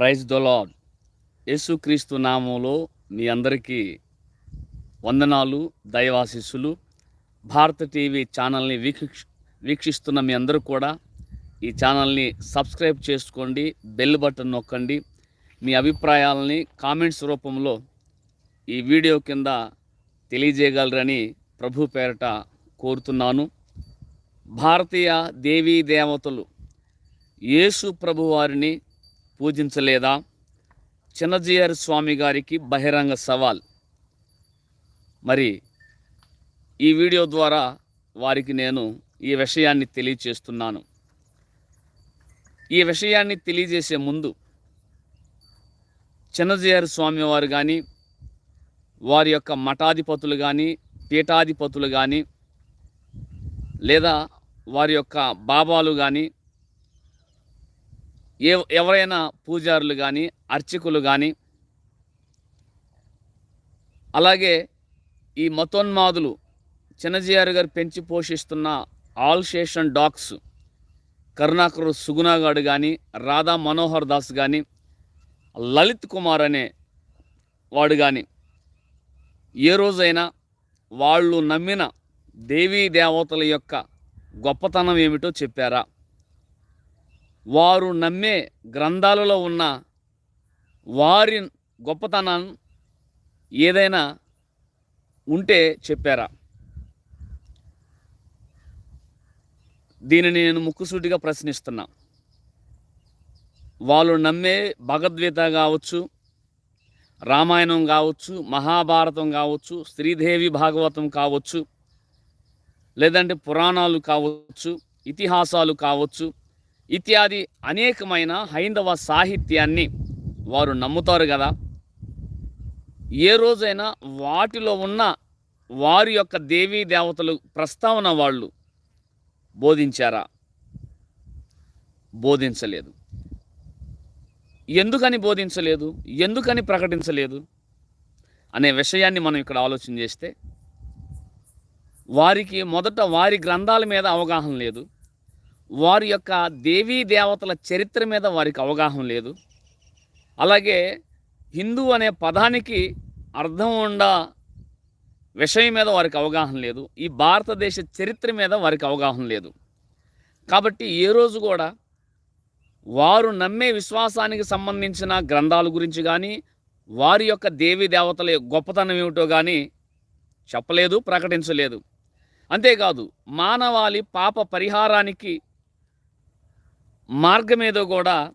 Praise దొలాడ్ యేసుక్రీస్తు నామంలో మీ అందరికీ వందనాలు దైవాశిస్సులు. భారత టీవీ ఛానల్ని వీక్ష వీక్షిస్తున్న మీ అందరూ కూడా ఈ ఛానల్ని సబ్స్క్రైబ్ చేసుకోండి బెల్ బటన్ నొక్కండి. మీ అభిప్రాయాలని కామెంట్స్ రూపంలో ఈ వీడియో కింద తెలియజేయగలరని ప్రభు పేరట కోరుతున్నాను. భారతీయ దేవీ దేవతలు యేసు ప్రభు వారిని పూజించలేదా? చిన్నజీఆర్ స్వామి గారికి బహిరంగ సవాల్. మరి ఈ వీడియో ద్వారా వారికి నేను ఈ విషయాన్ని తెలియచేస్తున్నాను. ఈ విషయాన్ని తెలియజేసే ముందు చిన్నజీఆర్ స్వామివారు కానీ వారి యొక్క మఠాధిపతులు కానీ పీఠాధిపతులు కానీ లేదా వారి యొక్క బాబాలు కానీ ఏ ఎవరైనా పూజారులు కానీ అర్చకులు కానీ అలాగే ఈ మతోన్మాదులు చిన్నజీఆర్ గారు పెంచి పోషిస్తున్న ఆల్ స్టేషన్ డాగ్స్ కరుణాకర్ సుగుణాగాడు కానీ రాధా మనోహర్ దాస్ కానీ లలిత్ కుమార్ అనే వాడు కానీ ఏ రోజైనా వాళ్ళు నమ్మిన దేవీ దేవతల యొక్క గొప్పతనం ఏమిటో చెప్పారా? వారు నమ్మే గ్రంథాలలో ఉన్న వారి గొప్పతనం ఏదైనా ఉంటే చెప్పారా? దీనిని నేను ముక్కుసూటిగా ప్రశ్నిస్తున్నా. వాళ్ళు నమ్మే భగవద్గీత కావచ్చు రామాయణం కావచ్చు మహాభారతం కావచ్చు శ్రీదేవి భాగవతం కావచ్చు లేదంటే పురాణాలు కావచ్చు ఇతిహాసాలు కావచ్చు ఇత్యాది అనేకమైన హైందవ సాహిత్యాన్ని వారు నమ్ముతారు కదా. ఏ రోజైనా వాటిలో ఉన్న వారి యొక్క దేవీ దేవతలు ప్రస్తావన వాళ్ళు బోధించారా? బోధించలేదు. ఎందుకని బోధించలేదు? ఎందుకని ప్రకటించలేదు? అనే విషయాన్ని మనం ఇక్కడ ఆలోచన చేస్తే వారికి మొదట వారి గ్రంథాల మీద అవగాహన లేదు. వారి యొక్క దేవీ దేవతల చరిత్ర మీద వారికి అవగాహన లేదు. అలాగే హిందూ అనే పదానికి అర్థం ఉండ విషయం మీద వారికి అవగాహన లేదు. ఈ భారతదేశ చరిత్ర మీద వారికి అవగాహన లేదు. కాబట్టి ఏ రోజు కూడా వారు నమ్మే విశ్వాసానికి సంబంధించిన గ్రంథాల గురించి కానీ వారి యొక్క దేవీ దేవతల గొప్పతనం ఏమిటో కానీ చెప్పలేదు ప్రకటించలేదు. అంతేకాదు మానవాళి పాప పరిహారానికి మార్గమేదో కూడా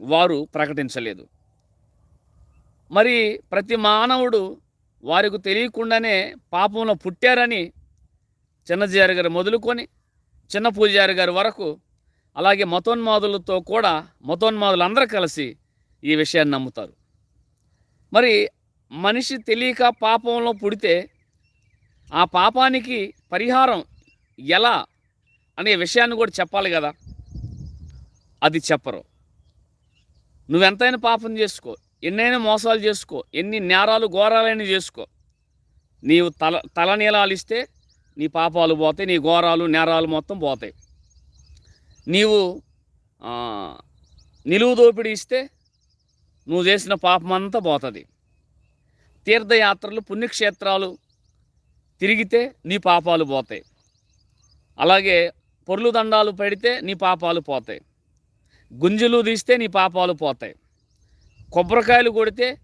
వారు ప్రకటించలేదు. మరి ప్రతి మానవుడు వారికి తెలియకుండానే పాపంలో పుట్టారని చిన్నజారి గారు మొదలుకొని చిన్న పూజారి గారి వరకు అలాగే మతోన్మాదులతో కూడా మతోన్మాదులు అందరూ కలిసి ఈ విషయాన్ని నమ్ముతారు. మరి మనిషి తెలియక పాపంలో పుడితే ఆ పాపానికి పరిహారం ఎలా అనే విషయాన్ని కూడా చెప్పాలి కదా. అది చెప్పరు. నువ్వెంతైనా పాపం చేసుకో. ఎన్నైనా మోసాలు చేసుకో. ఎన్ని నేరాలు ఘోరాలైనా చేసుకో. నీవు తల తల నీలాలు ఇస్తే నీ పాపాలు పోతాయి నీ ఘోరాలు నేరాలు మొత్తం పోతాయి. నీవు నిలువు దోపిడీ ఇస్తే నువ్వు చేసిన పాపం అంతా పోతుంది. తీర్థయాత్రలు పుణ్యక్షేత్రాలు తిరిగితే నీ పాపాలు పోతాయి. అలాగే పొర్లు దండాలు పడితే నీ పాపాలు పోతాయి. గుంజలు తీస్తే నీ పాపాలు పోతాయి. కొబ్బరికాయలు కొడితే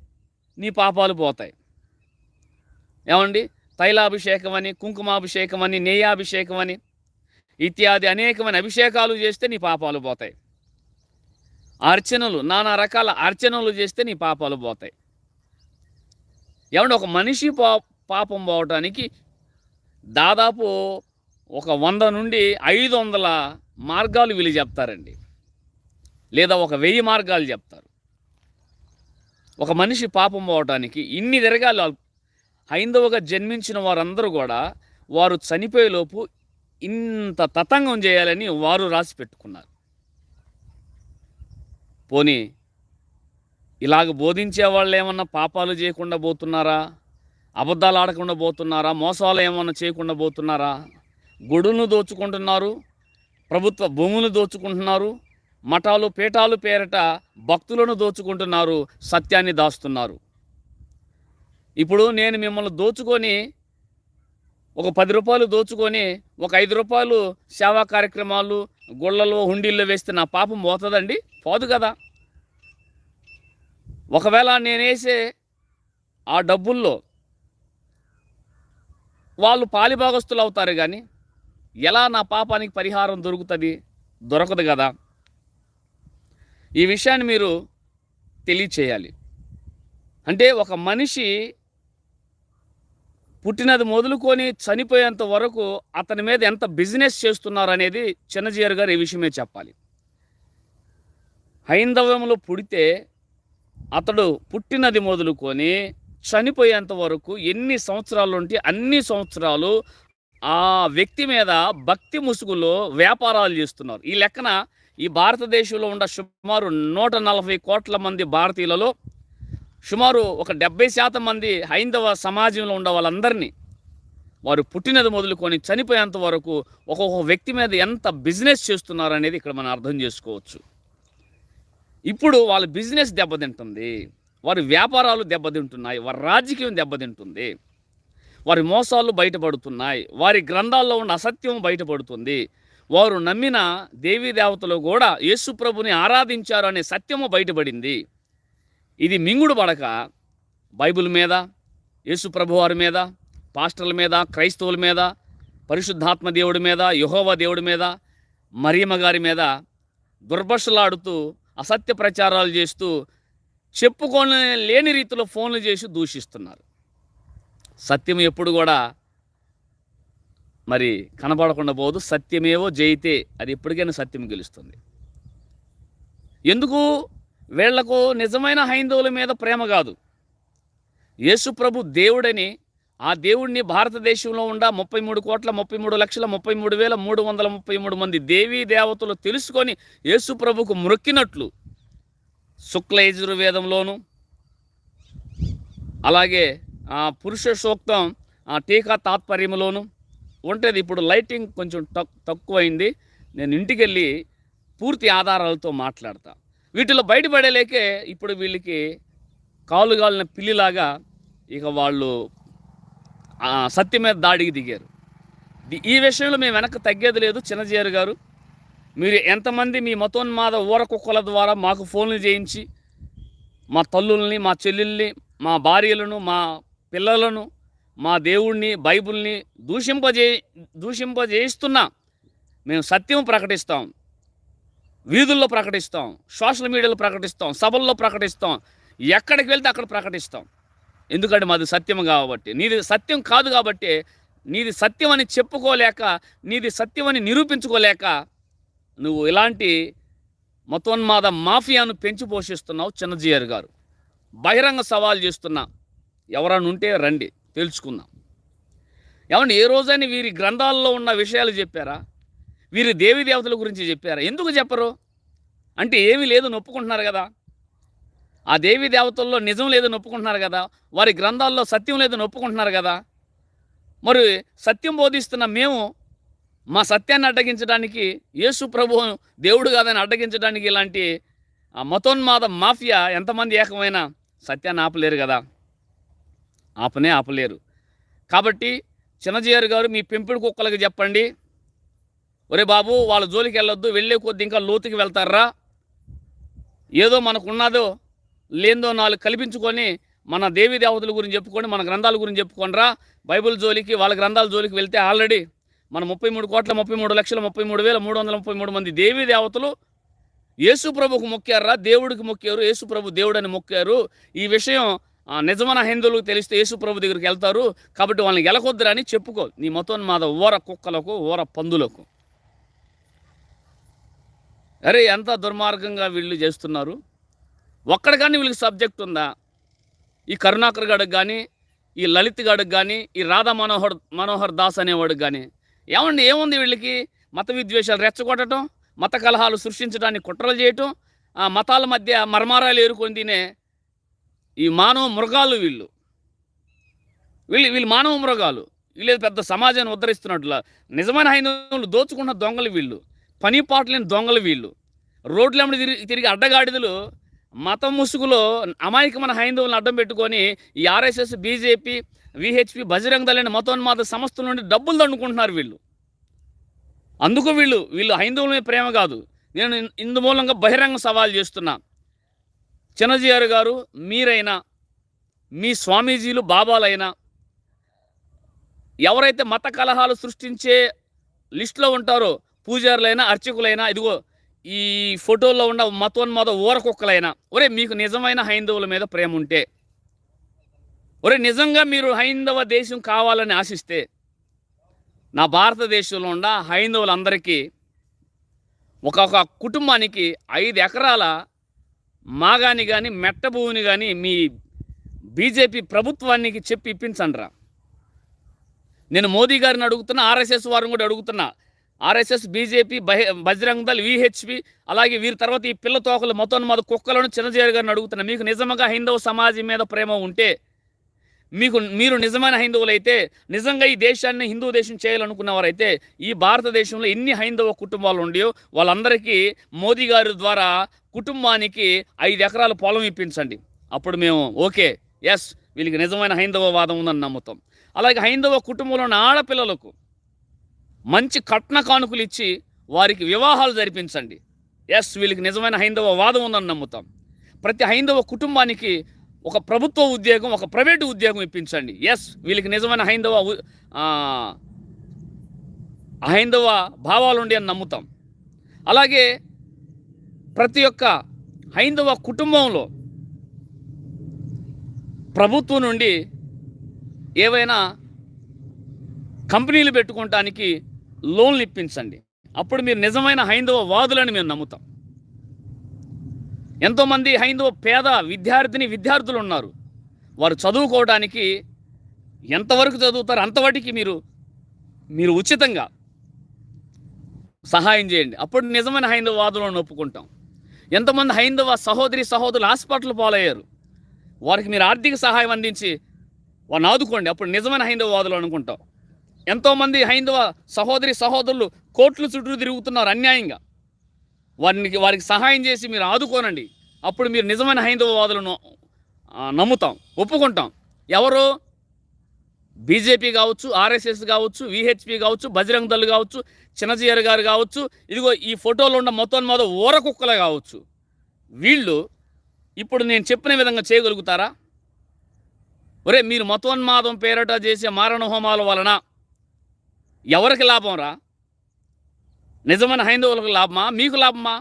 నీ పాపాలు పోతాయి. ఏమండి? తైలాభిషేకం అని కుంకుమాభిషేకం అని అని ఇత్యాది అనేకమైన అభిషేకాలు చేస్తే నీ పాపాలు పోతాయి. అర్చనలు నానా రకాల అర్చనలు చేస్తే నీ పాపాలు పోతాయి. ఏమంటే ఒక మనిషి పా పాపం పోవటానికి దాదాపు ఒక వంద నుండి ఐదు వందల మార్గాలు వీళ్ళు చెప్తారండి. లేదా ఒక వెయ్యి మార్గాలు చెప్తారు. ఒక మనిషి పాపం పోవటానికి ఇన్ని తిరగాలి. హైందవగా జన్మించిన వారందరూ కూడా వారు చనిపోయేలోపు ఇంత తతంగం చేయాలని వారు రాసి పెట్టుకున్నారు. పోనీ ఇలాగ బోధించే వాళ్ళు ఏమన్నా పాపాలు చేయకుండా పోతున్నారా? అబద్ధాలు ఆడకుండా పోతున్నారా? మోసాలు ఏమన్నా చేయకుండా పోతున్నారా? గుడులను దోచుకుంటున్నారు? ప్రభుత్వ భూములు దోచుకుంటున్నారు? మఠాలు పీఠాలు పేరట భక్తులను దోచుకుంటున్నారు సత్యాన్ని దాస్తున్నారు. ఇప్పుడు నేను మిమ్మల్ని దోచుకొని ఒక పది రూపాయలు దోచుకొని ఒక ఐదు రూపాయలు సేవా కార్యక్రమాలు గుళ్ళలో హుండీల్లో వేస్తే నా పాపం పోతుందండి? పోదు కదా. ఒకవేళ నేనేసే ఆ డబ్బుల్లో వాళ్ళు పాలిభాగస్తులు అవుతారు కానీ ఎలా నా పాపానికి పరిహారం దొరుకుతుంది? దొరకదు కదా. ఈ విషయాన్ని మీరు తెలియచేయాలి. అంటే ఒక మనిషి పుట్టినది మొదలుకొని చనిపోయేంత వరకు అతని మీద ఎంత బిజినెస్ చేస్తున్నారు అనేది చిన్నజీయర్ గారు ఈ విషయమే చెప్పాలి. హైందవంలో పుడితే అతడు పుట్టినది మొదలుకొని చనిపోయేంత వరకు ఎన్ని సంవత్సరాలు ఉంటే అన్ని సంవత్సరాలు ఆ వ్యక్తి మీద భక్తి ముసుగులో వ్యాపారాలు చేస్తున్నారు. ఈ లెక్కన ఈ భారతదేశంలో ఉన్న సుమారు నూట నలభై కోట్ల మంది భారతీయులలో సుమారు ఒక డెబ్బై శాతం మంది హైందవ సమాజంలో ఉన్న వాళ్ళందరినీ వారు పుట్టినది మొదలుకొని చనిపోయేంత వరకు ఒక్కొక్క వ్యక్తి మీద ఎంత బిజినెస్ చేస్తున్నారు అనేది ఇక్కడ మనం అర్థం చేసుకోవచ్చు. ఇప్పుడు వాళ్ళ బిజినెస్ దెబ్బతింటుంది వారి వ్యాపారాలు దెబ్బతింటున్నాయి వారి రాజకీయం దెబ్బతింటుంది వారి మోసాలు బయటపడుతున్నాయి వారి గ్రంథాల్లో ఉన్న అసత్యం బయటపడుతుంది వారు నమ్మిన దేవీ దేవతలు కూడా యేసుప్రభుని ఆరాధించారు అనే సత్యము బయటపడింది. ఇది మింగుడు పడక బైబిల్ మీద యేసుప్రభు వారి మీద పాస్టర్ల మీద క్రైస్తవుల మీద పరిశుద్ధాత్మ దేవుడి మీద యహోవ దేవుడి మీద మరియమ్మ గారి మీద దుర్భషలాడుతూ అసత్య ప్రచారాలు చేస్తూ చెప్పుకొని లేని రీతిలో ఫోన్లు చేసి దూషిస్తున్నారు. సత్యం ఎప్పుడు కూడా మరి కనబడకుండా పోదు సత్యమేవో జయితే అది ఎప్పటికైనా సత్యం గెలుస్తుంది. ఎందుకు? వీళ్ళకు నిజమైన హైందవుల మీద ప్రేమ కాదు. యేసుప్రభు దేవుడని ఆ దేవుడిని భారతదేశంలో ఉండా ముప్పై మూడు కోట్ల ముప్పై మూడు లక్షల ముప్పై మూడు వేల మూడు వందల ముప్పై మూడు మంది దేవీ దేవతలు తెలుసుకొని యేసుప్రభుకు మొక్కినట్లు శుక్ల యజుర్వేదంలోను అలాగే పురుష సూక్తం ఆ టీకా తాత్పర్యంలోను ఉంటుంది ఇప్పుడు లైటింగ్ కొంచెం తక్కువైంది. నేను ఇంటికి వెళ్ళి పూర్తి ఆధారాలతో మాట్లాడతా. వీటిలో బయటపడేలేకే ఇప్పుడు వీళ్ళకి కాలుగాలిన పిల్లిలాగా ఇక వాళ్ళు సత్య సత్యం మీద దాడికి దిగారు. ఈ విషయంలో మేము వెనక్కి తగ్గేది లేదు చిన్నజేరు గారు. మీరు ఎంతమంది మీ మతోన్మాద ఊర కుక్కల ద్వారా మాకు ఫోన్లు చేయించి మా తల్లుల్ని మా చెల్లెల్ని మా భార్యలను మా పిల్లలను మా దేవుణ్ణి బైబిల్ని దూషింపజే దూషింపజేయిస్తున్నా మేము సత్యం ప్రకటిస్తాం. వీధుల్లో ప్రకటిస్తాం. సోషల్ మీడియాలో ప్రకటిస్తాం. సభల్లో ప్రకటిస్తాం. ఎక్కడికి వెళ్తే అక్కడ ప్రకటిస్తాం. ఎందుకంటే మాది సత్యం కాబట్టి. నీది సత్యం కాదు కాబట్టి నీది సత్యం అని చెప్పుకోలేక నీది సత్యం అని నిరూపించుకోలేక నువ్వు ఇలాంటి మతోన్మాద మాఫియాను పెంచి పోషిస్తున్నావు చిన్నజీయర్ గారు. బహిరంగ సవాల్ చేస్తున్నా. ఎవరైనా ఉంటే రండి. తెలుసుకుందాం. ఏమండి ఏ రోజైనా వీరి గ్రంథాల్లో ఉన్న విషయాలు చెప్పారా? వీరి దేవి దేవతల గురించి చెప్పారా? ఎందుకు చెప్పరు? అంటే ఏమీ లేదు ఒప్పుకుంటున్నారు కదా. ఆ దేవి దేవతల్లో నిజం లేదని ఒప్పుకుంటున్నారు కదా. వారి గ్రంథాల్లో సత్యం లేదని ఒప్పుకుంటున్నారు కదా. మరి సత్యం బోధిస్తున్న మేము మా సత్యాన్ని అడ్డగించడానికి యేసు ప్రభు దేవుడు కాదని అడ్డగించడానికి ఇలాంటి ఆ మతోన్మాద మాఫియా ఎంతమంది ఏకమైన సత్యాన్ని ఆపలేరు కదా. ఆపనే ఆపలేరు. కాబట్టి చిన్నజీయర్ గారు మీ పెంపుడు కుక్కలకి చెప్పండి. ఒరే బాబు వాళ్ళ జోలికి వెళ్ళొద్దు వెళ్ళే కొద్ది ఇంకా లోతుకి వెళ్తారా? ఏదో మనకున్నదో లేదో నాలుగు కల్పించుకొని మన దేవీ దేవతల గురించి చెప్పుకొని మన గ్రంథాల గురించి చెప్పుకోనరా? బైబిల్ జోలికి వాళ్ళ గ్రంథాల జోలికి వెళ్తే ఆల్రెడీ మన ముప్పై మూడు కోట్ల ముప్పై మూడు లక్షల ముప్పై మూడు వేల మూడు వందల ముప్పై మూడు మంది దేవి దేవతలు యేసు ప్రభుకు మొక్కారా? దేవుడికి మొక్కారు యేసు ప్రభు దేవుడని మొక్కారు. ఈ విషయం నిజమైన హిందువులకు తెలిస్తే యేసు ప్రభు దగ్గరికి వెళ్తారు. కాబట్టి వాళ్ళని గెలకొద్దురని చెప్పుకో. నీ మతోన్మాద ఓర కుక్కలకు ఓర పందులకు. అరే ఎంత దుర్మార్గంగా వీళ్ళు చేస్తున్నారు. ఒక్కడ కానీ వీళ్ళకి సబ్జెక్ట్ ఉందా? ఈ కరుణాకర్ గడికి కానీ ఈ లలిత్ గడికి కానీ ఈ రాధా మనోహర్ మనోహర్ దాస్ అనేవాడికి కానీ ఏమండి ఏముంది వీళ్ళకి? మత విద్వేషాలు రెచ్చగొట్టడం మత కలహాలు సృష్టించడానికి కుట్రలు చేయటం ఆ మతాల మధ్య మర్మారాలు ఏరుకొని తినే ఈ మానవ మృగాలు వీళ్ళు. వీళ్ళు వీళ్ళు మానవ మృగాలు. వీళ్ళు పెద్ద సమాజాన్ని ఉద్ధరిస్తున్నట్ల నిజమైన హైందవులు దోచుకున్న దొంగలు వీళ్ళు. పని పాటలేని దొంగలు వీళ్ళు. రోడ్లమ్మడి తిరిగి తిరిగి అడ్డగాడిదలు మతం ముసుగులో అమాయకమైన హైందవులను అడ్డం పెట్టుకొని ఈ ఆర్ఎస్ఎస్ బీజేపీ విహెచ్పి బజరంగ దళ మతోన్మాద సంస్థల నుండి డబ్బులు దండుకుంటున్నారు వీళ్ళు. అందుకు వీళ్ళు వీళ్ళు హైందవుల మీద ప్రేమ కాదు. నేను ఇందు మూలంగా బహిరంగ సవాల్ చేస్తున్నా. చిన్నజీఆర్ గారు మీరైనా మీ స్వామీజీలు బాబాలైనా ఎవరైతే మత కలహాలు సృష్టించే లిస్టులో ఉంటారో పూజారులైనా అర్చకులైనా ఇదిగో ఈ ఫోటోల్లో ఉన్న మతోన్మాద ఊరకుక్కలైనా ఒరే మీకు నిజమైన హైందవుల మీద ప్రేమ ఉంటే ఒరే నిజంగా మీరు హైందవ దేశం కావాలని ఆశిస్తే నా భారతదేశంలో ఉన్న హైందవులందరికీ ఒక్కొక్క కుటుంబానికి ఐదు ఎకరాల మాగాని కానీ మెట్ట భూమిని కానీ మీ బీజేపీ ప్రభుత్వానికి చెప్పి ఇప్పించండిరా. నేను మోదీ గారిని అడుగుతున్నా ఆర్ఎస్ఎస్ వారిని కూడా అడుగుతున్నా. ఆర్ఎస్ఎస్ బీజేపీ బహి బజరంగ్ దళ్ విహెచ్పి అలాగే వీరి తర్వాత ఈ పిల్ల తోకలు మొత్తం కుక్కలను చిన్నజీవి గారిని అడుగుతున్నా. మీకు నిజంగా హైందవ సమాజం మీద ప్రేమ ఉంటే మీకు మీరు నిజమైన హైందవులైతే నిజంగా ఈ దేశాన్ని హిందూ దేశం చేయాలనుకున్నవారైతే ఈ భారతదేశంలో ఎన్ని హైందవ కుటుంబాలు ఉండయో వాళ్ళందరికీ మోదీ గారి ద్వారా కుటుంబానికి ఐదు ఎకరాల పొలం ఇప్పించండి. అప్పుడు మేము ఓకే ఎస్ వీళ్ళకి నిజమైన హైందవ వాదం ఉందని నమ్ముతాం. అలాగే హైందవ కుటుంబంలో ఉన్న ఆడపిల్లలకు మంచి కట్న కానుకలు ఇచ్చి వారికి వివాహాలు జరిపించండి. ఎస్ వీళ్ళకి నిజమైన హైందవ వాదం ఉందని నమ్ముతాం. ప్రతి హైందవ కుటుంబానికి ఒక ప్రభుత్వ ఉద్యోగం ఒక ప్రైవేటు ఉద్యోగం ఇప్పించండి. ఎస్ వీళ్ళకి నిజమైన హైందవ హైందవ భావాలు ఉండి అని నమ్ముతాం. అలాగే ప్రతి ఒక్క హైందవ కుటుంబంలో ప్రభుత్వం నుండి ఏవైనా కంపెనీలు పెట్టుకోవటానికి లోన్లు ఇప్పించండి. అప్పుడు మీరు నిజమైన హైందవ వాదులని మేము నమ్ముతాం. ఎంతోమంది హైందవ పేద విద్యార్థిని విద్యార్థులు ఉన్నారు. వారు చదువుకోవడానికి ఎంతవరకు చదువుతారో అంతవరకు మీరు మీరు ఉచితంగా సహాయం చేయండి. అప్పుడు నిజమైన హైందవ వాదులను ఒప్పుకుంటాం. ఎంతమంది హైందవ సహోదరి సహోదరులు హాస్పిటల్ పాలయ్యారు? వారికి మీరు ఆర్థిక సహాయం అందించి వారిని ఆదుకోండి. అప్పుడు నిజమైన హైందవవాదులు అనుకుంటాం. ఎంతోమంది హైందవ సహోదరి సహోదరులు కోట్లు చుట్టూ తిరుగుతున్నారు అన్యాయంగా. వారికి వారికి సహాయం చేసి మీరు ఆదుకోనండి. అప్పుడు మీరు నిజమైన హైందవవాదులను నమ్ముతాం ఒప్పుకుంటాం. ఎవరు? బీజేపీ కావచ్చు ఆర్ఎస్ఎస్ కావచ్చు విహెచ్పి కావచ్చు బజరంగ్ దళ్ కావచ్చు చిన్నజీయర్ గారు కావచ్చు ఇదిగో ఈ ఫోటోలో ఉన్న మొత్తం మొదలు ఊర కుక్కలే కావచ్చు. వీళ్ళు ఇప్పుడు నేను చెప్పిన విధంగా చేయగలుగుతారా? ఒరే మీరు మతోన్మాదం పేరట చేసే మారణ హోమాల వలన ఎవరికి లాభం రా? నిజమైన హైందవులకు లాభమా? మీకు లాభమా?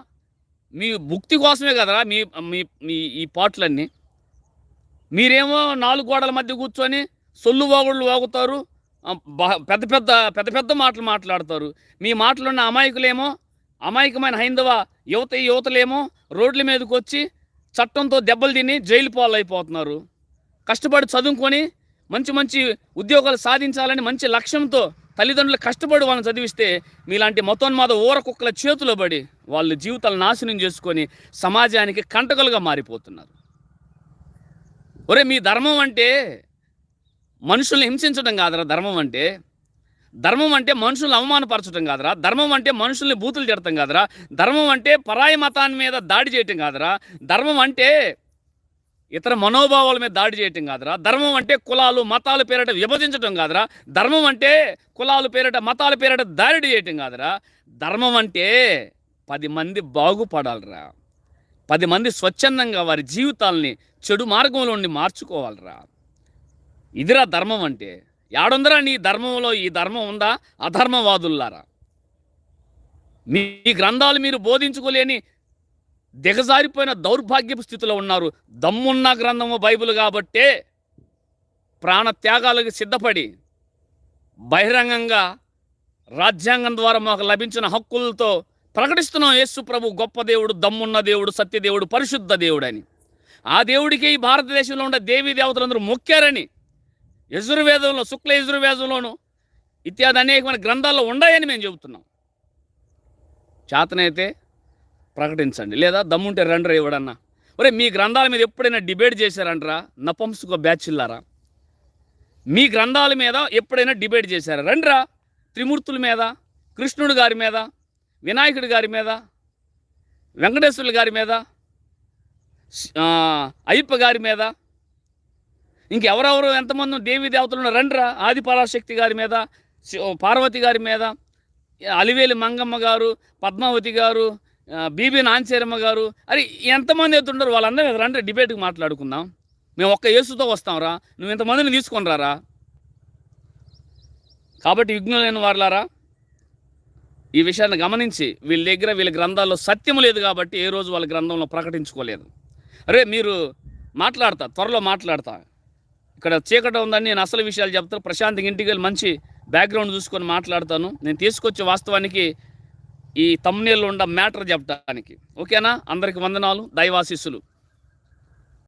మీ భుక్తి కోసమే కదరా మీ మీ మీ ఈ పాటలన్నీ. మీరేమో నాలుగు గోడల మధ్య కూర్చొని సొల్లు వాగుళ్ళు వాగుతారు పెద్ద పెద్ద పెద్ద పెద్ద మాటలు మాట్లాడతారు. మీ మాటలున్న అమాయకులేమో అమాయకమైన హైందవ యువత యువతలేమో రోడ్ల మీదకి వచ్చి చట్టంతో దెబ్బలు తిని జైలు పాలైపోతున్నారు. కష్టపడి చదువుకొని మంచి మంచి ఉద్యోగాలు సాధించాలని మంచి లక్ష్యంతో తల్లిదండ్రులు కష్టపడి వాళ్ళని చదివిస్తే మీలాంటి మతోన్మాద ఊర కుక్కల చేతిలో పడి వాళ్ళ జీవితాలు నాశనం చేసుకొని సమాజానికి కంటకలుగా మారిపోతున్నారు. ఒరే మీ ధర్మం అంటే మనుషుల్ని హింసించడం కాదురా ధర్మం అంటే. ధర్మం అంటే మనుషుల్ని అవమానపరచడం కాదురా. ధర్మం అంటే మనుషుల్ని బూతులు తిడతాం కాదురా. ధర్మం అంటే పరాయి మతాన్ని మీద దాడి చేయటం కాదురా. ధర్మం అంటే ఇతర మనోభావాల మీద దాడి చేయటం కాదురా. ధర్మం అంటే కులాలు మతాల పేరిట విభజించడం కాదురా. ధర్మం అంటే కులాలు పేరిట మతాల పేరిట దాడి చేయటం కాదురా. ధర్మం అంటే పది మంది బాగుపడాలిరా. పది మంది స్వచ్ఛందంగా వారి జీవితాల్ని చెడు మార్గంలో ఉండి మార్చుకోవాలిరా. ఇదిరా ధర్మం అంటే. యాడుందరా నీ ధర్మంలో ఈ ధర్మం ఉందా? అధర్మవాదుల్లారా. మీ గ్రంథాలు మీరు బోధించుకోలేని దిగజారిపోయిన దౌర్భాగ్యపు స్థితిలో ఉన్నారు. దమ్మున్న గ్రంథము బైబిల్ కాబట్టే ప్రాణ త్యాగాలకు సిద్ధపడి బహిరంగంగా రాజ్యాంగం ద్వారా మాకు లభించిన హక్కులతో ప్రకటిస్తున్నాం యేసు ప్రభు గొప్ప దేవుడు దమ్మున్న దేవుడు సత్యదేవుడు పరిశుద్ధ దేవుడని ఆ దేవుడికి ఈ భారతదేశంలో ఉన్న దేవీ దేవతలందరూ మొక్కారని యజుర్వేదంలో శుక్ల యజుర్వేదంలోను ఇత్యాది అనేకమైన గ్రంథాల్లో ఉన్నాయని మేము చెబుతున్నాం. చేతనైతే ప్రకటించండి. లేదా దమ్ముంటే రండ్రా ఇవ్వడన్నా. ఒరే మీ గ్రంథాల మీద ఎప్పుడైనా డిబేట్ చేశారంటరా? నపంసుక బ్యాచిల్లారా? మీ గ్రంథాల మీద ఎప్పుడైనా డిబేట్ చేశారా? రండ్రా? త్రిమూర్తుల మీద కృష్ణుడి గారి మీద వినాయకుడి గారి మీద వెంకటేశ్వరుల గారి మీద అయ్యప్ప గారి మీద ఇంకెవరెవరు ఎంతమంది దేవీ దేవతలు రండ్రా. ఆది పరాశక్తి గారి మీద పార్వతి గారి మీద అలివేలి మంగమ్మ గారు పద్మావతి గారు బీబీ నాంచేరమ్మ గారు. అరే ఎంతమంది అవుతుంటారు వాళ్ళందరూ రండి డిబేట్కి మాట్లాడుకుందాం. మేము ఒక్క యేసుతో వస్తాంరా. నువ్వు ఇంతమందిని తీసుకొని రారా కాబట్టి విఘ్నులైన వారులారా ఈ విషయాన్ని గమనించి వీళ్ళ దగ్గర వీళ్ళ గ్రంథాల్లో సత్యం లేదు కాబట్టి ఏ రోజు వాళ్ళ గ్రంథంలో ప్రకటించుకోలేదు. అరే మీరు మాట్లాడతా త్వరలో మాట్లాడతా. ఇక్కడ చీకట ఉందని నేను అసలు విషయాలు చెప్తాను. ప్రశాంత్ ఇంటికి వెళ్ళి మంచి బ్యాక్గ్రౌండ్ చూసుకొని మాట్లాడతాను. నేను తీసుకొచ్చే వాస్తవానికి ఈ తమ్నేళ్ళు ఉండ మ్యాటర్ చెప్పడానికి. ఓకేనా అందరికి వందనాలు. దైవాశీస్సులు.